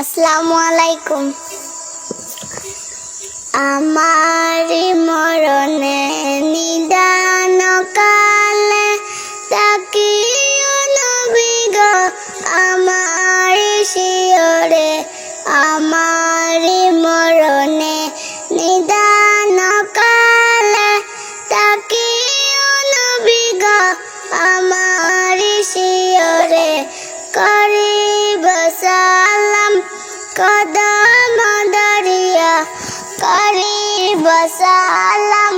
আসসালামু আলাইকুম। আমার মরণে নিদান কালে কদম দরিয়া করিব সালাম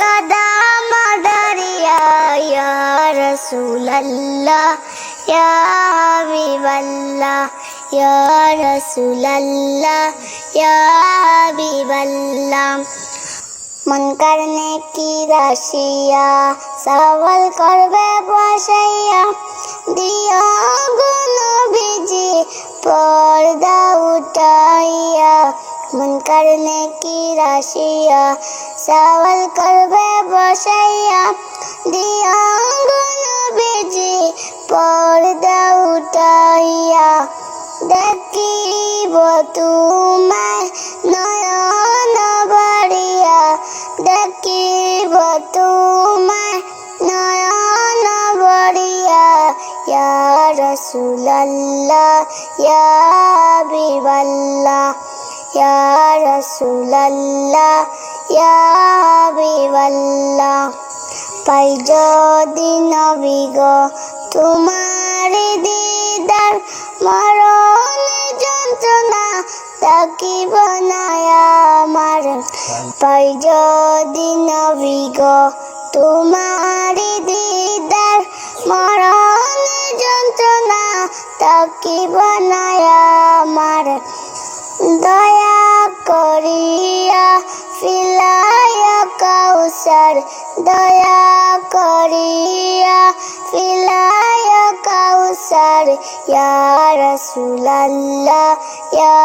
কদম দরিয়া, ইয়া রাসূলুল্লাহ, ইয়া হাবিবাল্লাহ, ইয়া রাসূলুল্লাহ, ইয়া হাবিবাল্লাহ। মন করনে কি রাশিয়া, সওয়াল করবে বসাইয়া দিয়া গুণ ভিজি পর্দা কি রাশিয়া সওয়াল করবে বসাইয়া দিয়া গুণ ভিজি পর্দা উঠাইয়া দেখিব তোমায় নয়ন বাড়িয়া দেখিব তোমায় নয়ন বাড়িয়া ইয়া রাসূলুল্লাহ ইয়া হাবিবাল্লাহ ইয়া রাসূলুল্লাহ ইয়া হাবিবাল্লাহ পাই যদি নবী গো, তোমার দিদার মরণ যন্ত্রণা তাকিব না আমার। পাই যদি নবী গো, তোমার দিদার মরণ যন্ত্রণা তাকিব না কাউসার দয়া করিয়া ফিলায়া কাউসার, ইয়া রাসূলুল্লাহ, ইয়া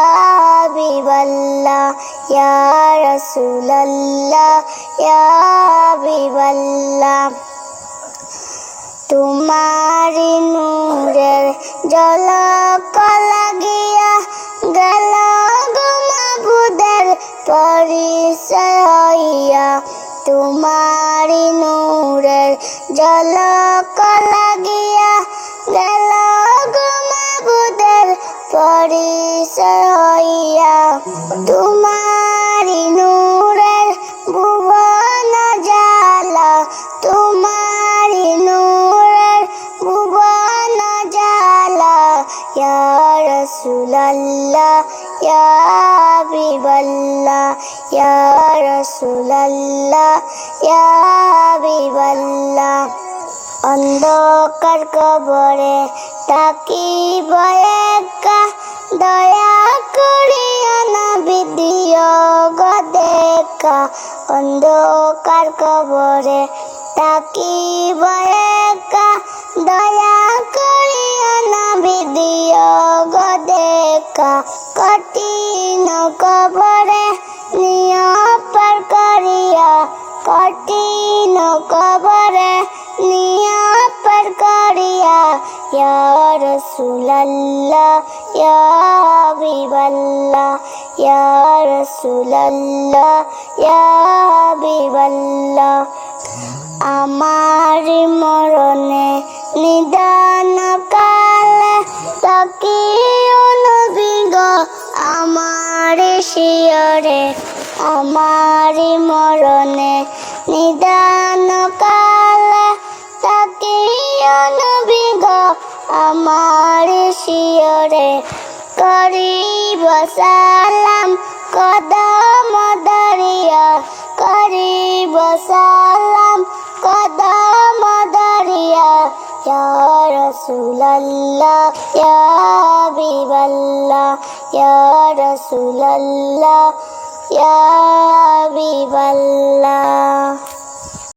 হাবিবাল্লাহ, ইয়া রাসূলুল্লাহ, ইয়া হাবিবাল্লাহ। তোমারি নূরের জলক তোমারি নূরের জলক লাগিয়া গেল গুমাবুদের পরিচয় হইয়া। তোমারি নূরের ভুবন জালা তোমারি নূরের ভুবন জালা ইয়া রাসূলুল্লাহ, ইয়া ইয়া রাসূলুল্লাহ ইয়া হাবিবাল্লাহ অন্ধকার কবরে তাকিব একা দয়া করিয়া না বিদিয় দেখা। অন্ধকার কবরে তাকিব একা দয়া করিয়া না বিদিয় দেখা। কঠিন কবরে কঠিন কবরে নিয়া পার করিয়া, ইয়া রাসূলুল্লাহ, ইয়া হাবিবাল্লাহ, ইয়া রাসূলুল্লাহ, ইয়া হাবিবাল্লাহ। আমার মরণে নিদান কালে তাকিও নবী গো, আমার শিয়রে, আমার মরণে নিদান কালে তাকিও নবী গো, আমার শিয়রে করিব সালাম, কদম দরিয়া, করিব সালাম, কদম দরিয়া। ইয়া রাসূলুল্লাহ, ইয়া হাবিবাল্লাহ, ইয়া রাসূলুল্লাহ। ইয়া হাবিবাল্লাহ